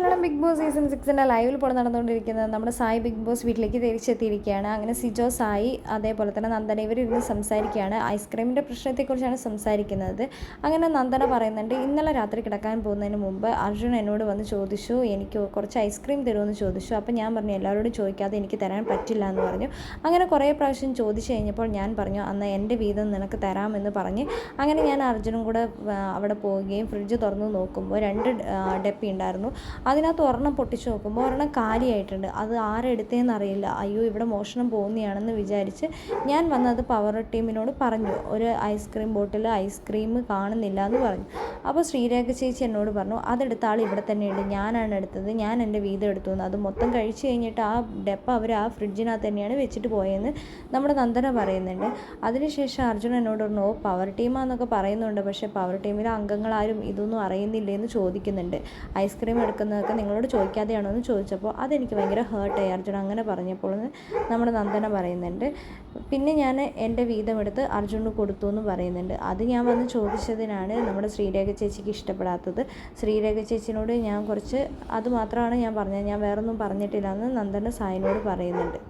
Malayalam big boss season സിക്സിന്റെ ലൈവിൽ ഇപ്പോൾ നടന്നുകൊണ്ടിരിക്കുന്നത് നമ്മുടെ സായി ബിഗ് ബോസ് വീട്ടിലേക്ക് തിരിച്ചെത്തിയിരിക്കുകയാണ്. അങ്ങനെ സിജോ സായി അതേപോലെ തന്നെ നന്ദന ഇവരിരുന്ന് സംസാരിക്കുകയാണ്. ഐസ്ക്രീമിന്റെ പ്രശ്നത്തെക്കുറിച്ചാണ് സംസാരിക്കുന്നത്. അങ്ങനെ നന്ദന പറയുന്നുണ്ട് ഇന്നലെ രാത്രി കിടക്കാൻ പോകുന്നതിന് മുമ്പ് അർജുൻ എന്നോട് വന്ന് ചോദിച്ചു എനിക്ക് കുറച്ച് ഐസ്ക്രീം തരുമെന്ന് ചോദിച്ചു. അപ്പോൾ ഞാൻ പറഞ്ഞു എല്ലാവരോടും ചോദിക്കാതെ എനിക്ക് തരാൻ പറ്റില്ല എന്ന് പറഞ്ഞു. അങ്ങനെ കുറേ പ്രാവശ്യം ചോദിച്ചു കഴിഞ്ഞപ്പോൾ ഞാൻ പറഞ്ഞു അന്ന് എന്റെ വീതം നിനക്ക് തരാമെന്ന് പറഞ്ഞ് അങ്ങനെ ഞാൻ അർജുനും കൂടെ അവിടെ പോവുകയും ഫ്രിഡ്ജ് തുറന്ന് നോക്കുമ്പോൾ രണ്ട് ഡപ്പി ഉണ്ടായിരുന്നു. അതിനകത്ത് ഒരെണ്ണം പൊട്ടിച്ച് നോക്കുമ്പോൾ ഒരെണ്ണം കാലിയായിട്ടുണ്ട്. അത് ആരെടുത്തതെന്ന് അറിയില്ല. അയ്യോ ഇവിടെ മോഷണം പോകുന്നതാണെന്ന് വിചാരിച്ച് ഞാൻ വന്നത് പവർ ടീമിനോട് പറഞ്ഞു. ഒരു ഐസ്ക്രീം ബോട്ടിൽ ഐസ്ക്രീം കാണുന്നില്ല എന്ന് പറഞ്ഞു. അപ്പോൾ ശ്രീരേഖ ചേച്ചി എന്നോട് പറഞ്ഞു അതെടുത്ത ആൾ ഇവിടെ തന്നെയുണ്ട്. ഞാനാണ് എടുത്തത്. ഞാൻ എന്റെ വീതം എടുത്തു അത് മൊത്തം കഴിച്ച് കഴിഞ്ഞിട്ട് ആ ഡെപ്പ അവർ ആ ഫ്രിഡ്ജിനകത്ത് തന്നെയാണ് വെച്ചിട്ട് പോയെന്ന് നമ്മുടെ നന്ദന പറയുന്നുണ്ട്. അതിനുശേഷം അർജുൻ എന്നോട് പറഞ്ഞു ഓ പവർ ടീമാന്നൊക്കെ പറയുന്നുണ്ട്. പക്ഷേ പവർ ടീമിലെ അംഗങ്ങളാരും ഇതൊന്നും അറിയുന്നില്ലേ എന്ന് ചോദിക്കുന്നുണ്ട് ഐസ്ക്രീം എടുക്കുന്നതൊക്കെ നിങ്ങളോട് ചോദിക്കാതെയാണോ എന്ന് ചോദിച്ചപ്പോൾ അതെനിക്ക് ഭയങ്കര ഹേർട്ടായി അർജുൻ അങ്ങനെ പറഞ്ഞപ്പോൾ നമ്മുടെ നന്ദന പറയുന്നുണ്ട്. പിന്നെ ഞാൻ എന്റെ വീതം എടുത്ത് അർജുന് കൊടുത്തു എന്ന് പറയുന്നുണ്ട്. അത് ഞാൻ വന്ന് ചോദിച്ചതിനാണ് നമ്മുടെ ശ്രീരേഖ ചേച്ചിക്ക് ഇഷ്ടപ്പെടാത്തത്. ശ്രീരേഖ ചേച്ചിനോട് ഞാൻ കുറച്ച് അത് മാത്രമാണ് ഞാൻ പറഞ്ഞത്. ഞാൻ വേറൊന്നും പറഞ്ഞിട്ടില്ല എന്ന് നന്ദന സായിനോട് പറയുന്നുണ്ട്.